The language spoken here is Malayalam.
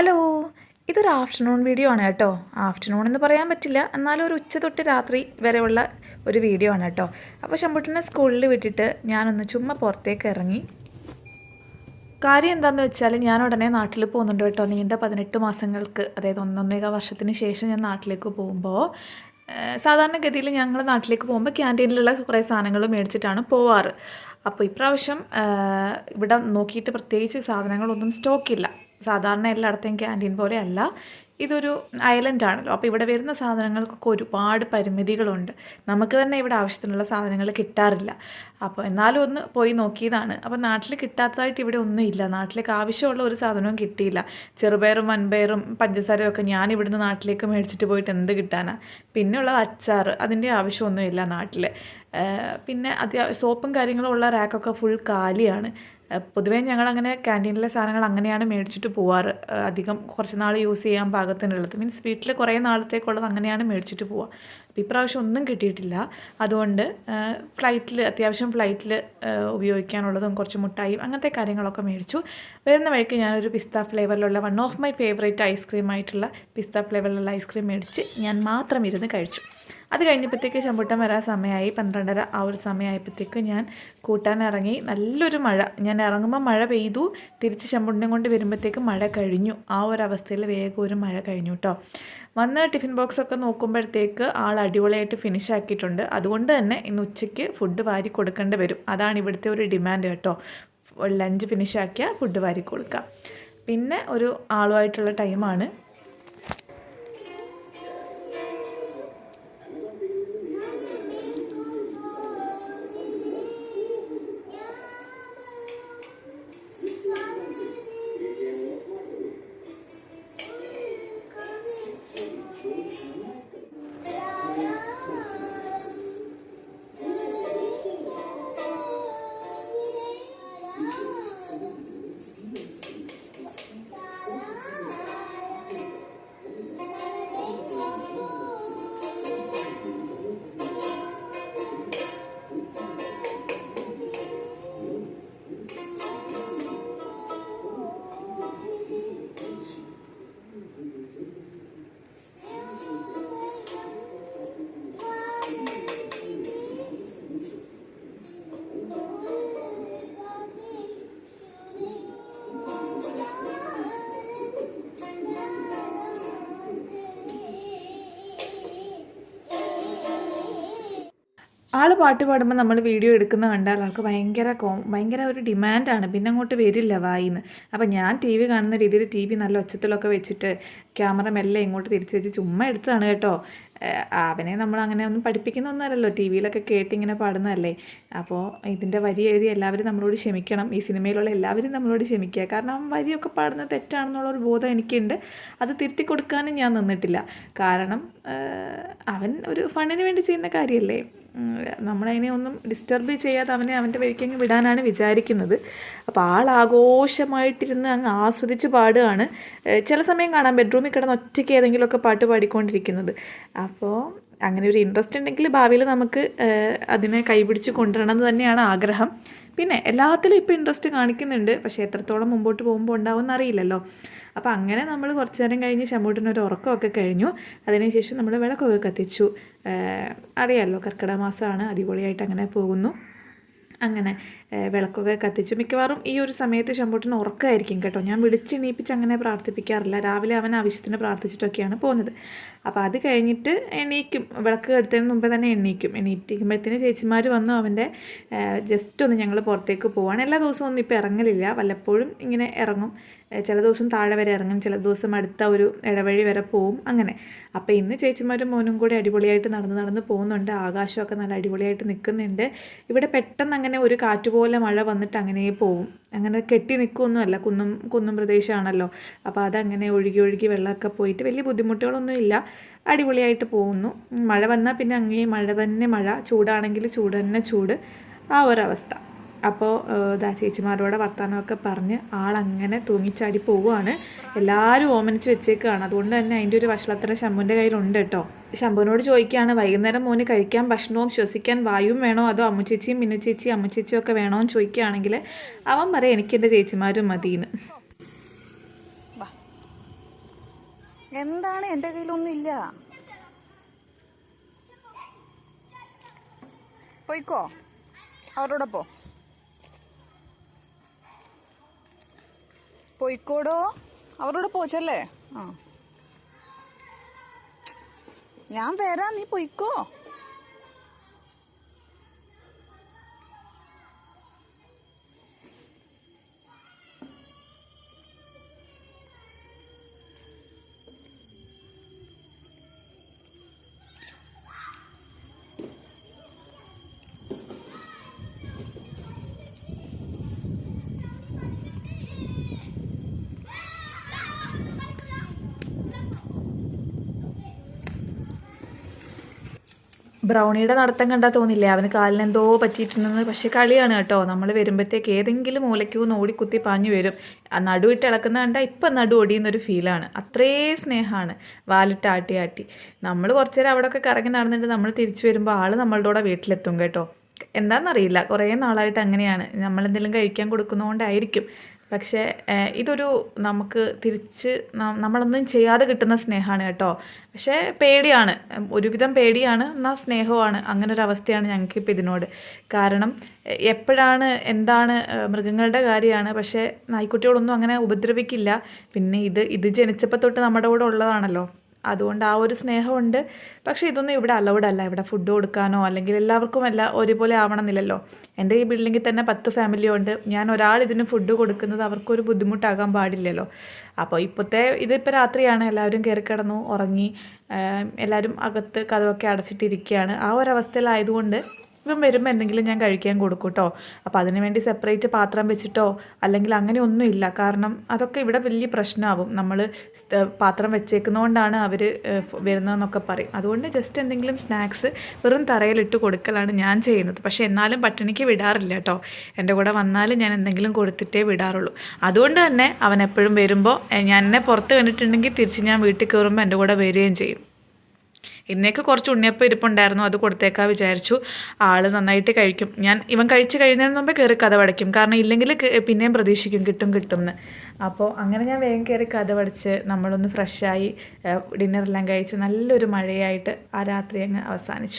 ഹലോ ഇതൊരു ആഫ്റ്റർനൂൺ വീഡിയോ ആണ് കേട്ടോ. ആഫ്റ്റർനൂൺ എന്ന് പറയാൻ പറ്റില്ല. എന്നാലും ഒരു ഉച്ച തൊട്ട് രാത്രി വരെയുള്ള ഒരു വീഡിയോ ആണ് കേട്ടോ. അപ്പോൾ ശമ്പുട്ടിനെ സ്കൂളിൽ വിട്ടിട്ട് ഞാനൊന്ന് ചുമ്മാ പുറത്തേക്ക് ഇറങ്ങി. കാര്യം എന്താണെന്ന് വെച്ചാൽ ഞാൻ ഉടനെ നാട്ടിൽ പോകുന്നുണ്ട് കേട്ടോ. നീണ്ട പതിനെട്ട് മാസങ്ങൾക്ക് അതായത് ഒന്നൊന്നേക വർഷത്തിന് ശേഷം ഞാൻ നാട്ടിലേക്ക് പോകുമ്പോൾ സാധാരണഗതിയിൽ ഞങ്ങൾ നാട്ടിലേക്ക് പോകുമ്പോൾ ക്യാന്റീനിലുള്ള കുറേ സാധനങ്ങൾ മേടിച്ചിട്ടാണ് പോവാറ്. അപ്പോൾ ഇപ്രാവശ്യം ഇവിടെ നോക്കിയിട്ട് പ്രത്യേകിച്ച് സാധനങ്ങളൊന്നും സ്റ്റോക്കില്ല. സാധാരണ എല്ലായിടത്തെയും ക്യാന്റീൻ പോലെ അല്ല ഇതൊരു ഐലൻഡ് ആണല്ലോ. അപ്പോൾ ഇവിടെ വരുന്ന സാധനങ്ങൾക്കൊക്കെ ഒരുപാട് പരിമിതികളുണ്ട്. നമുക്ക് തന്നെ ഇവിടെ ആവശ്യത്തിനുള്ള സാധനങ്ങൾ കിട്ടാറില്ല. അപ്പോൾ എന്നാലും ഒന്ന് പോയി നോക്കിയതാണ്. അപ്പോൾ നാട്ടിൽ കിട്ടാത്തതായിട്ട് ഇവിടെ ഒന്നും ഇല്ല. നാട്ടിലേക്ക് ആവശ്യമുള്ള ഒരു സാധനവും കിട്ടിയില്ല. ചെറുപയറും വൻപയറും പഞ്ചസാരയും ഒക്കെ ഞാൻ ഇവിടുന്ന് നാട്ടിലേക്ക് മേടിച്ചിട്ട് പോയിട്ട് എന്ത് കിട്ടാനാണ് പിന്നെയുള്ളത് അച്ചാർ. അതിന്റെ ആവശ്യമൊന്നുമില്ല നാട്ടിൽ പിന്നെ അത്യാവശ്യം സോപ്പും കാര്യങ്ങളും ഉള്ള റാക്കൊക്കെ ഫുൾ കാലിയാണ്. പൊതുവേ ഞങ്ങളങ്ങനെ ക്യാന്റീനിലെ സാധനങ്ങൾ അങ്ങനെയാണ് മേടിച്ചിട്ട് പോവാറ്. അധികം കുറച്ച് നാൾ യൂസ് ചെയ്യാൻ പാകത്തിനുള്ളത്. മീൻസ് വീട്ടിൽ കുറേ നാളത്തേക്കുള്ളത് അങ്ങനെയാണ് മേടിച്ചിട്ട് പോവുക അപ്പോൾ ഇപ്രാവശ്യം ഒന്നും കിട്ടിയിട്ടില്ല. അതുകൊണ്ട് ഫ്ലൈറ്റിൽ അത്യാവശ്യം ഫ്ലൈറ്റിൽ ഉപയോഗിക്കാനുള്ളതും കുറച്ച് മുട്ടായും അങ്ങനത്തെ കാര്യങ്ങളൊക്കെ മേടിച്ചു. വരുന്ന വഴിക്ക് ഞാനൊരു പിസ്ത ഫ്ലേവറിലുള്ള one of my favourite ice cream ആയിട്ടുള്ള പിസ്ത ഫ്ലേവറിലുള്ള ഐസ്ക്രീം മേടിച്ച് ഞാൻ മാത്രം ഇരുന്ന് കഴിച്ചു. അത് കഴിഞ്ഞപ്പോഴത്തേക്ക് ചെമ്പൂട്ടം വരാൻ സമയമായി. പന്ത്രണ്ടര ആ ഒരു സമയമായപ്പോഴത്തേക്ക് ഞാൻ കൂട്ടാൻ ഇറങ്ങി നല്ലൊരു മഴ. ഞാൻ ഇറങ്ങുമ്പോൾ മഴ പെയ്തു. തിരിച്ച് ചെമ്പൂട്ടിനെ കൊണ്ട് വരുമ്പോഴത്തേക്ക് മഴ കഴിഞ്ഞു. ആ ഒരു അവസ്ഥയിൽ വേഗം ഒരു മഴ കഴിഞ്ഞു കേട്ടോ വന്ന് ടിഫിൻ ബോക്സൊക്കെ നോക്കുമ്പോഴത്തേക്ക് ആൾ അടിപൊളിയായിട്ട് ഫിനിഷ് ആക്കിയിട്ടുണ്ട്. അതുകൊണ്ട് തന്നെ ഇന്ന് ഉച്ചയ്ക്ക് ഫുഡ് വാരി കൊടുക്കേണ്ടി വരും. അതാണ് ഇവിടുത്തെ ഒരു ഡിമാൻഡ് കേട്ടോ. ലഞ്ച് ഫിനിഷ് ആക്കിയാൽ ഫുഡ് വാരി കൊടുക്കുക പിന്നെ ഒരു ആളുമായിട്ടുള്ള ടൈമാണ് ആൾ പാട്ട് പാടുമ്പോൾ നമ്മൾ വീഡിയോ എടുക്കുന്ന കണ്ടാൽ ആൾക്ക് ഭയങ്കര കോ ഭയങ്കര ഒരു ഡിമാൻഡാണ്. പിന്നെ അങ്ങോട്ട് വരില്ല വായിന്ന്. അപ്പം ഞാൻ ടി വി കാണുന്ന രീതിയിൽ ടി വി നല്ല ഒച്ചത്തിലൊക്കെ വെച്ചിട്ട് ക്യാമറ മെല്ലെ ഇങ്ങോട്ട് തിരിച്ച് വെച്ച് ചുമ്മാ എടുത്തതാണ് കേട്ടോ. അവനെ നമ്മൾ അങ്ങനെ ഒന്നും പഠിപ്പിക്കുന്നൊന്നുമല്ലല്ലോ. ടി വിയിലൊക്കെ കേട്ട് ഇങ്ങനെ പാടുന്നതല്ലേ. അപ്പോൾ ഇതിന്റെ വരി എഴുതി എല്ലാവരും നമ്മളോട് ക്ഷമിക്കണം. ഈ സിനിമയിലുള്ള എല്ലാവരും നമ്മളോട് ക്ഷമിക്കുക. കാരണം വരിയൊക്കെ പാടുന്നത് തെറ്റാണെന്നുള്ള ഒരു ബോധം എനിക്കുണ്ട്. അത് തിരുത്തി കൊടുക്കാനും ഞാൻ നിന്നിട്ടില്ല. കാരണം അവൻ ഒരു ഫണ്ണിന് വേണ്ടി ചെയ്യുന്ന കാര്യമല്ലേ? നമ്മളതിനെ ഒന്നും ഡിസ്റ്റർബ് ചെയ്യാതെ അവനെ അവന്റെ വഴിക്കങ്ങ് വിടാനാണ് വിചാരിക്കുന്നത്. അപ്പോൾ ആൾ ആഘോഷമായിട്ടിരുന്ന് അങ്ങ് ആസ്വദിച്ച് പാടുകയാണ് ചില സമയം കാണാം ബെഡ്റൂമിൽ കിടന്ന് ഒറ്റയ്ക്ക് ഏതെങ്കിലുമൊക്കെ പാട്ട് പാടിക്കൊണ്ടിരിക്കുന്നത്. അപ്പോൾ അങ്ങനെ ഒരു ഇൻട്രസ്റ്റ് ഉണ്ടെങ്കിൽ ഭാവിയിൽ നമുക്ക് അതിനെ കൈപിടിച്ച് കൊണ്ടുവരണം എന്ന് തന്നെയാണ് ആഗ്രഹം. പിന്നെ എല്ലാത്തിലും ഇപ്പോൾ ഇൻട്രസ്റ്റ് കാണിക്കുന്നുണ്ട്. പക്ഷേ എത്രത്തോളം മുമ്പോട്ട് പോകുമ്പോൾ ഉണ്ടാവുമെന്ന് അറിയില്ലല്ലോ അപ്പോൾ അങ്ങനെ നമ്മൾ കുറച്ച് നേരം കഴിഞ്ഞ് ഒരു ഉറക്കമൊക്കെ കഴിഞ്ഞു. അതിനുശേഷം നമ്മൾ വിളക്കൊക്കെ കത്തിച്ചു. അറിയാമല്ലോ കർക്കിടക മാസമാണ്. അടിപൊളിയായിട്ട് അങ്ങനെ പോകുന്നു. അങ്ങനെ. വിളക്കൊക്കെ കത്തിച്ചു. മിക്കവാറും ഈ ഒരു സമയത്ത് ശമ്പൂട്ടിന് ഉറക്കമായിരിക്കും കേട്ടോ. ഞാൻ വിളിച്ചെണീപ്പിച്ച് അങ്ങനെ പ്രാർത്ഥിപ്പിക്കാറില്ല. രാവിലെ അവൻ ആവശ്യത്തിന് പ്രാർത്ഥിച്ചിട്ടൊക്കെയാണ് പോകുന്നത്. അപ്പോൾ അത് കഴിഞ്ഞിട്ട് എണീക്കും. വിളക്ക് കെടുത്തതിന് മുമ്പേ തന്നെ എണീക്കും. എണീറ്റിക്കുമ്പോഴത്തേന് ചേച്ചിമാർ വന്നു അവന്റെ ജസ്റ്റ് ഒന്ന് ഞങ്ങൾ പുറത്തേക്ക് പോവാണ്. എല്ലാ ദിവസവും ഒന്നും ഇപ്പോൾ ഇറങ്ങലില്ല. വല്ലപ്പോഴും ഇങ്ങനെ ഇറങ്ങും. ചില ദിവസം താഴെ വരെ ഇറങ്ങും. ചില ദിവസം അടുത്ത ഒരു ഇടവഴി വരെ പോവും അങ്ങനെ. അപ്പോൾ ഇന്ന് ചേച്ചിമാരും മോനും കൂടി അടിപൊളിയായിട്ട് നടന്ന് നടന്ന് പോകുന്നുണ്ട്. ആകാശമൊക്കെ നല്ല അടിപൊളിയായിട്ട് നിൽക്കുന്നുണ്ട്. ഇവിടെ പെട്ടെന്ന് അങ്ങനെ ഒരു കാറ്റ് പോലെ മഴ വന്നിട്ട് അങ്ങനെ പോവും. അങ്ങനെ കെട്ടി നിൽക്കുകയൊന്നുമല്ല കുന്നും കുന്നും പ്രദേശമാണല്ലോ. അപ്പോൾ അതങ്ങനെ ഒഴുകി ഒഴുകി വെള്ളമൊക്കെ പോയിട്ട് വലിയ ബുദ്ധിമുട്ടുകളൊന്നും ഇല്ല. അടിപൊളിയായിട്ട് പോകുന്നു. മഴ വന്നാൽ പിന്നെ അങ്ങേ മഴ തന്നെ മഴ. ചൂടാണെങ്കിൽ ചൂട് തന്നെ ചൂട്. ആ ഒരവസ്ഥ. അപ്പോൾ ദാ ചേച്ചിമാരോടെ വർത്തമാനമൊക്കെ പറഞ്ഞ് ആളങ്ങനെ തൂങ്ങിച്ചാടി പോവുകയാണ്. എല്ലാവരും ഓമനിച്ച് വെച്ചേക്കുകയാണ് അതുകൊണ്ട് തന്നെ അതിന്റെ ഒരു വഷളത്തര ശംഭുവിന്റെ കയ്യിലുണ്ട് കേട്ടോ. ശംഭുവിനോട് ചോദിക്കുകയാണ് വൈകുന്നേരം മോന് കഴിക്കാൻ ഭക്ഷണവും ശ്വസിക്കാൻ വായുവും വേണോ? അതോ അമ്മുച്ചേച്ചിയും മിന്നു അമ്മച്ചേച്ചിയും ഒക്കെ വേണോ? എന്ന് ചോദിക്കുകയാണെങ്കിൽ അവൻ പറയും എനിക്ക് എന്റെ ചേച്ചിമാരും മതിയെന്ന് എന്താണ് എന്റെ കയ്യിലൊന്നും ഇല്ല? പോയിക്കോ. അവരോടെ പോ. പോയിക്കോടോ. അവരോട് പോച്ചല്ലേ? ആ. ഞാൻ വരാം നീ പോയിക്കോ. ബ്രൗണിയുടെ നടത്തം കണ്ടാൽ തോന്നില്ലേ? അവന് കാലിന് എന്തോ പറ്റിയിട്ടുണ്ടെന്ന്. പക്ഷെ കളിയാണ് കേട്ടോ. നമ്മൾ വരുമ്പോഴത്തേക്ക് ഏതെങ്കിലും മൂലയ്ക്കൂന്ന് ഓടിക്കുത്തി പാഞ്ഞു വരും. ആ നടുവിട്ട് ഇളക്കുന്ന കണ്ടാൽ ഇപ്പം നടു ഒടിയുന്നൊരു ഫീലാണ്. അത്രേ സ്നേഹമാണ് വാലിട്ട് ആട്ടി ആട്ടി. നമ്മൾ കുറച്ച് നേരം അവിടെയൊക്കെ കറങ്ങി നടന്നിട്ട് നമ്മൾ തിരിച്ചു വരുമ്പോൾ ആൾ നമ്മളുടെ കൂടെ വീട്ടിലെത്തും കേട്ടോ. എന്താണെന്നറിയില്ല കുറേ നാളായിട്ട് അങ്ങനെയാണ്. നമ്മളെന്തെങ്കിലും കഴിക്കാൻ കൊടുക്കുന്നതുകൊണ്ടായിരിക്കും പക്ഷേ ഇതൊരു നമുക്ക് തിരിച്ച് നമ്മളൊന്നും ചെയ്യാതെ കിട്ടുന്ന സ്നേഹമാണ് കേട്ടോ. പക്ഷേ പേടിയാണ്. ഒരുവിധം പേടിയാണ്. എന്നാൽ സ്നേഹമാണ് അങ്ങനെ ഒരു അവസ്ഥയാണ് ഞങ്ങൾക്ക് ഞങ്ങൾക്കിപ്പോൾ ഇതിനോട്. കാരണം എപ്പോഴാണ് എന്താണ് മൃഗങ്ങളുടെ കാര്യമാണ്. പക്ഷേ നായ്ക്കുട്ടികളൊന്നും അങ്ങനെ ഉപദ്രവിക്കില്ല. പിന്നെ ഇത് ഇത് ജനിച്ചപ്പോൾ തൊട്ട് നമ്മുടെ കൂടെ ഉള്ളതാണല്ലോ. അതുകൊണ്ട് ആ ഒരു സ്നേഹമുണ്ട്. പക്ഷേ ഇതൊന്നും ഇവിടെ അലൗഡ് അല്ല. ഇവിടെ ഫുഡ് കൊടുക്കാനോ അല്ലെങ്കിൽ എല്ലാവർക്കും അല്ല ഒരുപോലെ ആവണമെന്നില്ലല്ലോ. എന്റെ ഈ ബിൽഡിങ്ങിൽ തന്നെ പത്ത് ഫാമിലി ഉണ്ട്. ഞാൻ ഒരാൾ ഇതിന് ഫുഡ് കൊടുക്കുന്നത് അവർക്കൊരു ബുദ്ധിമുട്ടാകാൻ പാടില്ലല്ലോ. അപ്പോൾ ഇപ്പോഴത്തെ ഇതിപ്പോൾ രാത്രിയാണ്. എല്ലാവരും കയറി കിടന്നു ഉറങ്ങി എല്ലാവരും അകത്ത് കഥവൊക്കെ അടച്ചിട്ടിരിക്കുകയാണ്. ആ ഒരവസ്ഥയിലായതുകൊണ്ട് ഇവൻ വരുമ്പോൾ എന്തെങ്കിലും ഞാൻ കഴിക്കാൻ കൊടുക്കും കേട്ടോ അപ്പോൾ അതിന് വേണ്ടി സെപ്പറേറ്റ് പാത്രം വെച്ചിട്ടോ അല്ലെങ്കിൽ അങ്ങനെ ഒന്നും ഇല്ല. കാരണം അതൊക്കെ ഇവിടെ വലിയ പ്രശ്നമാവും നമ്മൾ പാത്രം വെച്ചേക്കുന്നതുകൊണ്ടാണ് അവർ വരുന്നതെന്നൊക്കെ പറയും. അതുകൊണ്ട് ജസ്റ്റ് എന്തെങ്കിലും സ്നാക്സ് വെറും തറയിലിട്ട് കൊടുക്കലാണ് ഞാൻ ചെയ്യുന്നത്. പക്ഷേ എന്നാലും പട്ടിണിക്ക് വിടാറില്ല കേട്ടോ എന്റെ കൂടെ വന്നാലും ഞാൻ എന്തെങ്കിലും കൊടുത്തിട്ടേ വിടാറുള്ളൂ. അതുകൊണ്ട് തന്നെ അവൻ എപ്പോഴും വരുമ്പോൾ ഞാൻ എന്നെ പുറത്ത് കണ്ടിട്ടുണ്ടെങ്കിൽ തിരിച്ച് ഞാൻ വീട്ടിൽ കയറുമ്പോൾ എന്റെ കൂടെ വരികയും ചെയ്യും. ഇന്നേക്ക് കുറച്ച് ഉണ്ണിയപ്പം ഇരിപ്പുണ്ടായിരുന്നു അത് കൊടുത്തേക്കാ വിചാരിച്ചു. ആൾ നന്നായിട്ട് കഴിക്കും. ഞാൻ ഇവൻ കഴിച്ച് കഴിയുന്നതിന് മുമ്പേ കയറി കഥ പടയ്ക്കും കാരണം ഇല്ലെങ്കിൽ പിന്നെയും പ്രതീക്ഷിക്കും കിട്ടും കിട്ടും എന്ന് അപ്പോൾ അങ്ങനെ ഞാൻ വേഗം കയറി കഥ പഠിച്ച് നമ്മളൊന്ന് ഫ്രഷായി ഡിന്നറെല്ലാം കഴിച്ച് നല്ലൊരു മഴയായിട്ട് ആ രാത്രി അങ്ങ് അവസാനിച്ചു.